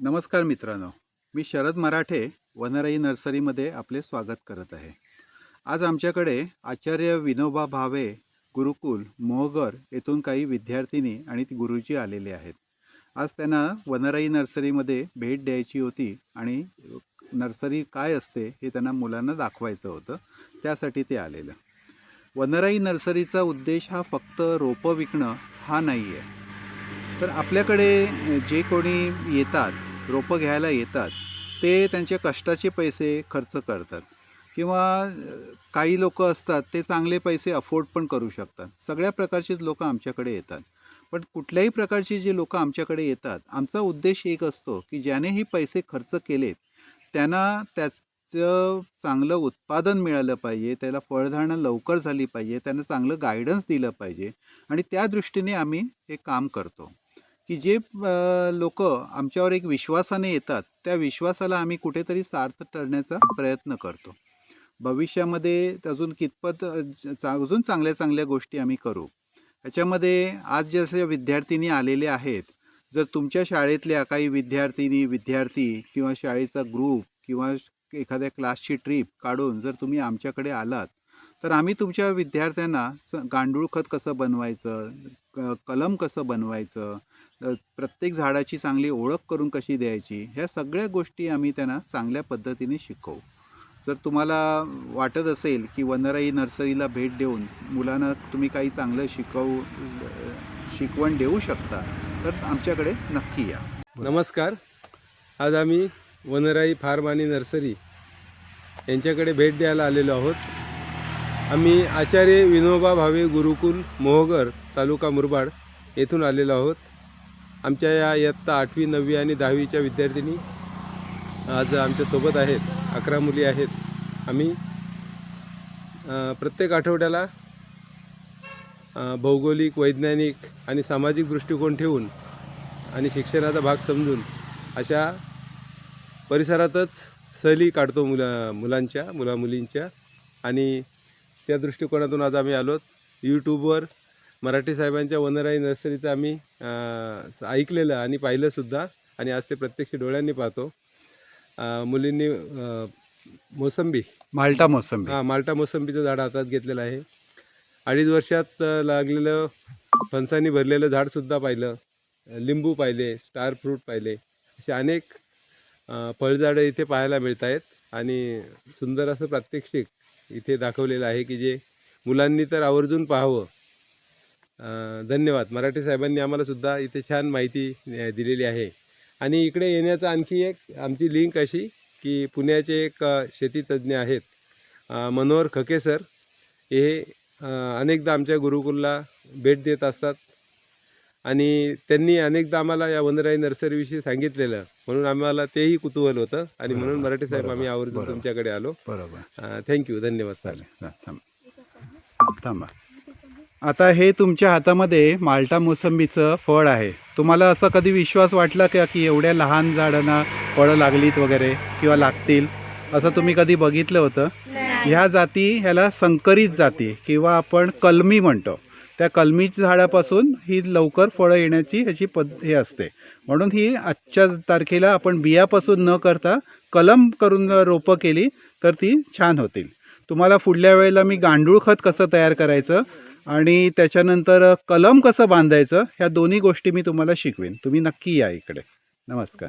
नमस्कार मित्रांनो. मी शरद मराठे वनराई नर्सरीमध्ये आपले स्वागत करत आहे. आज आमच्याकडे आचार्य विनोबा भावे गुरुकुल मोहगर येथून काही विद्यार्थिनी आणि गुरुजी आलेले आहेत. आज त्यांना वनराई नर्सरीमध्ये भेट द्यायची होती आणि नर्सरी काय असते हे त्यांना मुलांना दाखवायचं होतं त्यासाठी ते आलेलं. वनराई नर्सरीचा उद्देश हा फक्त रोपं विकणं हा नाही आहे तर आपल्याकडे जे कोणी येतात रोपं घ्यायला येतात ते त्यांच्या कष्टाचे पैसे खर्च करतात. किंवा काही लोक असतात ते चांगले पैसे अफोर्ड पण करू शकतात. सगळ्या प्रकारचीच लोक आमच्याकडे येतात. पण कुठल्याही प्रकारची जी लोक आमच्याकडे येतात आमचा उद्देश एक असतो की ज्याने हे पैसे खर्च केलेत त्यांना त्याचं चांगलं उत्पादन मिळालं पाहिजे त्याला फळधारणा लवकर झाली पाहिजे त्यांना चांगलं गायडन्स दिलं पाहिजे. आणि त्या दृष्टीने आम्ही हे काम करतो. की जे लोक आमच्यावर एक विश्वासाने येतात त्या विश्वासाला आम्ही कुठेतरी सार्थ ठरण्याचा प्रयत्न करतो. भविष्यामध्ये अजून कितपत चा- अजून चांगल्या चांगल्या गोष्टी आम्ही करू. याच्यामध्ये आज जसे विद्यार्थिनी आलेले आहेत जर तुमच्या शाळेतल्या काही विद्यार्थिनी विद्यार्थी किंवा शाळेचा ग्रुप किंवा एखाद्या क्लासची ट्रीप काढून जर तुम्ही आमच्याकडे आलात तर आम्ही तुमच्या विद्यार्थ्यांना च- गांडूळ खत कसं बनवायचं क- कलम कसं बनवायचं प्रत्येक झाडाची चांगली ओळख करून कशी द्यायची ह्या सगळ्या गोष्टी आम्ही त्यांना चांगल्या पद्धतीने शिकवू. जर तुम्हाला वाटत असेल की वनराई नर्सरीला भेट देऊन मुलांना तुम्ही काही चांगलं शिकवू शिकवण देऊ शकता तर आमच्याकडे नक्की या. नमस्कार. आज आम्ही वनराई फार्म आणि नर्सरी यांच्याकडे भेट द्यायला आलेलो आहोत. आम्ही आचार्य विनोबा भावे गुरुकुल मोहगर तालुका मुरबाड येथून आलेलो आहोत. आमच्या या इयत्ता आठवी नववी आणि दहावीच्या विद्यार्थिनी आज आमच्यासोबत आहेत. अकरा मुली आहेत. आम्ही प्रत्येक आठवड्याला भौगोलिक वैज्ञानिक आणि सामाजिक दृष्टिकोन ठेवून आणि शिक्षणाचा भाग समजून अशा परिसरातच सहली काढतो मुला मुलांच्या मुलामुलींच्या आणि त्या दृष्टिकोनातून आज आम्ही आलोत. यूट्यूबवर मराठी साहेबांच्या वनराई नर्सरीचं आम्ही ऐकलेलं आणि पाहिलंसुद्धा आणि आज ते प्रत्यक्ष डोळ्यांनी पाहतो. मुलींनी मोसंबी. माल्टा मोसंबी. हां माल्टा मोसंबीचं झाड हातात घेतलेलं आहे. अडीच वर्षात लागलेलं फणसानी भरलेलं झाडसुद्धा पाहिलं. लिंबू पाहिले स्टार फ्रूट पाहिले. असे अनेक फळझाडं इथे पाहायला मिळत आहेत आणि सुंदर असं प्रात्यक्षिक इथे दाखवलेलं आहे की जे मुलांनी तर आवर्जून पाहावं. धन्यवाद. मराठी साहेबांनी आम्हालासुद्धा इथे छान माहिती दिलेली आहे. आणि इकडे येण्याचं आणखी एक आमची लिंक अशी की पुण्याचे एक शेतीतज्ज्ञ शेतीतज्ञ आहेत मनोहर खके सर. हे अनेकदा आमच्या गुरुकुलला भेट देत असतात. आणि त्यांनी अनेकदा आम्हाला या वनराई नर्सरीविषयी सांगितलेलं म्हणून आम्हाला तेही कुतूहल होतं. आणि म्हणून मराठी साहेब आम्ही आवर्जून तुमच्याकडे आलो. बरोबर. थँक्यू धन्यवाद सर चालेल थांब. थांबा. आता हे तुमच्या हातामध्ये माल्टा मोसंबीचं फळ आहे. तुम्हाला असं कधी विश्वास वाटला का की एवढ्या लहान झाडांना फळं लागलीत वगैरे किंवा लागतील? असं तुम्ही कधी बघितलं होतं? ह्या जाती ह्याला संकरित जाती किंवा आपण कलमी म्हणतो. त्या कलमी झाडापासून ही लवकर फळं येण्याची ह्याची पद हे असते. म्हणून ही आजच्या तारखेला आपण बियापासून न करता कलम करून रोपं केली तर ती छान होतील. तुम्हाला पुढल्या वेळेला मी गांडूळ खत कसं तयार करायचं आणि त्याच्यानंतर कलम कसं बांधायचं ह्या दोन्ही गोष्टी मी तुम्हाला शिकवेन. तुम्ही नक्की या इकडे. नमस्कार.